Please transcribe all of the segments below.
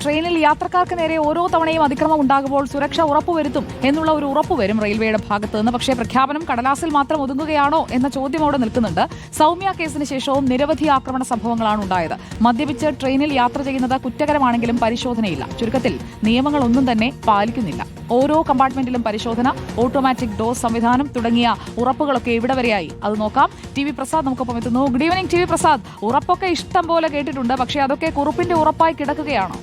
ട്രെയിനിൽ യാത്രക്കാർക്ക് നേരെ ഓരോ തവണയും അതിക്രമം ഉണ്ടാകുമ്പോൾ സുരക്ഷ ഉറപ്പുവരുത്തും എന്നുള്ള ഒരു ഉറപ്പ് വരും റെയിൽവേയുടെ ഭാഗത്ത് നിന്ന്. പക്ഷേ പ്രഖ്യാപനം കടലാസിൽ മാത്രം ഒതുങ്ങുകയാണോ എന്ന ചോദ്യം അവിടെ നിൽക്കുന്നുണ്ട്. സൗമ്യ കേസിന് ശേഷവും നിരവധി ആക്രമണ സംഭവങ്ങളാണ് ഉണ്ടായത്. മദ്യപിച്ച് ട്രെയിനിൽ യാത്ര ചെയ്യുന്നത് കുറ്റകരമാണെങ്കിലും പരിശോധനയില്ല. ചുരുക്കത്തിൽ നിയമങ്ങളൊന്നും തന്നെ പാലിക്കുന്നില്ല. ഓരോ കമ്പാർട്ട്മെന്റിലും പരിശോധന ഓട്ടോമാറ്റിക് ഡോസ് സംവിധാനം തുടങ്ങിയ ഉറപ്പുകളൊക്കെ ഇവിടെ വരെയായി? അത് നോക്കാം. ടി വി പ്രസാദ് നമുക്കൊപ്പം എത്തുന്നു. Good evening T V Prasad. ഉറപ്പൊക്കെ ഇഷ്ടം പോലെ കേട്ടിട്ടുണ്ട്. പക്ഷേ അതൊക്കെ കുറുപ്പിന്റെ ഉറപ്പായി കിടക്കുകയാണോ?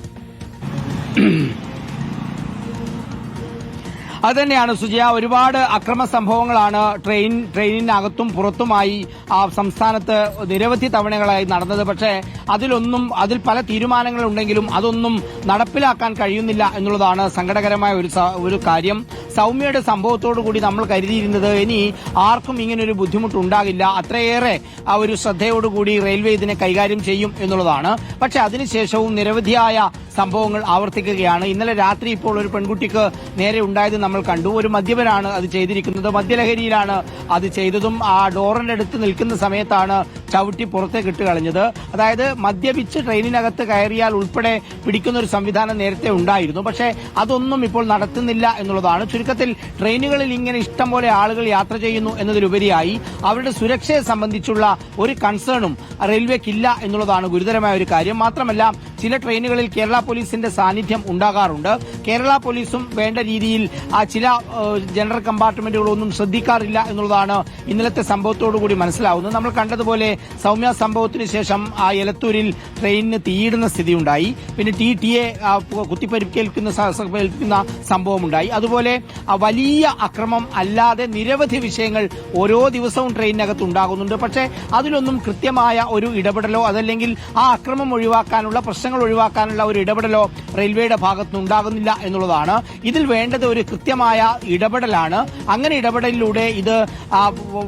അത് തന്നെയാണ് സുജയ ഒരുപാട് അക്രമ സംഭവങ്ങളാണ് ട്രെയിൻ ട്രെയിനിനകത്തും പുറത്തുമായി ആ സംസ്ഥാനത്ത് നിരവധി തവണകളായി നടന്നത്. പക്ഷേ അതിലൊന്നും അതിൽ പല തീരുമാനങ്ങളുണ്ടെങ്കിലും അതൊന്നും നടപ്പിലാക്കാൻ കഴിയുന്നില്ല എന്നുള്ളതാണ് സങ്കടകരമായ ഒരു ഒരു കാര്യം. സൗമ്യയുടെ സംഭവത്തോടു കൂടി നമ്മൾ കരുതിയിരുന്നത് ഇനി ആർക്കും ഇങ്ങനൊരു ബുദ്ധിമുട്ടുണ്ടാകില്ല. അത്രയേറെ ആ ഒരു ശ്രദ്ധയോടുകൂടി റെയിൽവേ ഇതിനെ കൈകാര്യം ചെയ്യും എന്നുള്ളതാണ്. പക്ഷെ അതിനുശേഷവും നിരവധിയായ സംഭവങ്ങൾ ആവർത്തിക്കുകയാണ്. ഇന്നലെ രാത്രി ഇപ്പോൾ ഒരു പെൺകുട്ടിക്ക് നേരെ ഉണ്ടായത് നമ്മൾ കണ്ടു. ഒരു മദ്യപനാണ് അത് ചെയ്തിരിക്കുന്നത്. മദ്യലഹരിയിലാണ് അത് ചെയ്തതും ആ ഡോറിന്റെ അടുത്ത് നിൽക്കുന്ന സമയത്താണ് ചവിട്ടി പുറത്തേക്ക് ഇട്ട് കളഞ്ഞത്. അതായത് മദ്യപിച്ച് ട്രെയിനിനകത്ത് കയറിയാൽ ഉൾപ്പെടെ പിടിക്കുന്ന ഒരു സംവിധാനം നേരത്തെ ഉണ്ടായിരുന്നു. പക്ഷേ അതൊന്നും ഇപ്പോൾ നടത്തുന്നില്ല എന്നുള്ളതാണ്. ചുരുക്കത്തിൽ ട്രെയിനുകളിൽ ഇങ്ങനെ ഇഷ്ടം പോലെ ആളുകൾ യാത്ര ചെയ്യുന്നു എന്നതിലുപരിയായി അവരുടെ സുരക്ഷയെ സംബന്ധിച്ചുള്ള ഒരു കൺസേണും റെയിൽവേക്കില്ല എന്നുള്ളതാണ് ഗുരുതരമായ ഒരു കാര്യം. മാത്രമല്ല ചില ട്രെയിനുകളിൽ കേരള പോലീസിന്റെ സാന്നിധ്യം ഉണ്ടാകാറുണ്ട്. കേരള പോലീസും വേണ്ട രീതിയിൽ ആ ചില ജനറൽ കമ്പാർട്ട്മെന്റുകളൊന്നും ശ്രദ്ധിക്കാറില്ല എന്നുള്ളതാണ് ഇന്നലത്തെ സംഭവത്തോടുകൂടി മനസ്സിലാവുന്നത്. നമ്മൾ കണ്ടതുപോലെ സൗമ്യ സംഭവത്തിന് ശേഷം ആ എലത്തൂരിൽ ട്രെയിനിന് തീയിടുന്ന സ്ഥിതിയുണ്ടായി. പിന്നെ ടി ടി എ കുത്തിപ്പരിക്കേൽക്കുന്ന സംഭവമുണ്ടായി. അതുപോലെ വലിയ അക്രമം അല്ലാതെ നിരവധി വിഷയങ്ങൾ ഓരോ ദിവസവും ട്രെയിനിനകത്ത് ഉണ്ടാകുന്നുണ്ട്. പക്ഷേ അതിലൊന്നും കൃത്യമായ ഒരു ഇടപെടലോ അതല്ലെങ്കിൽ ആ അക്രമം ഒഴിവാക്കാനുള്ള പ്രശ്നങ്ങൾ ഒഴിവാക്കാനുള്ള ഒരു ഇടപെടലോ റെയിൽവേയുടെ ഭാഗത്തുനിന്ന് ഉണ്ടാകുന്നില്ല എന്നുള്ളതാണ്. ഇതിൽ വേണ്ടത് ഒരു കൃത്യമായ ഇടപെടലാണ്. അങ്ങനെ ഇടപെടലിലൂടെ ഇത്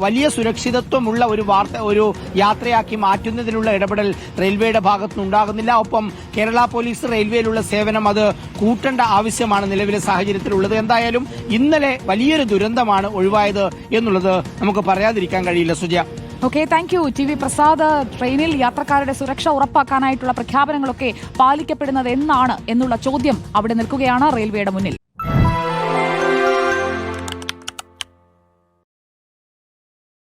വലിയ സുരക്ഷിതത്വമുള്ള ഒരു വാർത്ത ഒരു യാത്രയാക്കി മാറ്റുന്നതിനുള്ള ഇടപെടൽ റെയിൽവേയുടെ ഭാഗത്തുനിന്ന് ഉണ്ടാകുന്നില്ല. ഒപ്പം കേരള പോലീസ് റെയിൽവേയിലുള്ള സേവനം അത് കൂട്ടേണ്ട ആവശ്യമാണ് നിലവിലെ സാഹചര്യത്തിലുള്ളത്. എന്തായാലും ഇന്നലെ വലിയൊരു ദുരന്തമാണ് ഒഴിവായത് എന്നുള്ളത് നമുക്ക് പറയാതിരിക്കാൻ കഴിയില്ല Sujaya. Okay thank you T V Prasad ട്രെയിനിൽ യാത്രക്കാരുടെ സുരക്ഷ ഉറപ്പാക്കാനായിട്ടുള്ള പ്രഖ്യാപനങ്ങളൊക്കെ പാലിക്കപ്പെടുന്നത് എന്നാണ് എന്നുള്ള ചോദ്യം അവിടെ നിൽക്കുകയാണ് റെയിൽവേയുടെ മുന്നിൽ.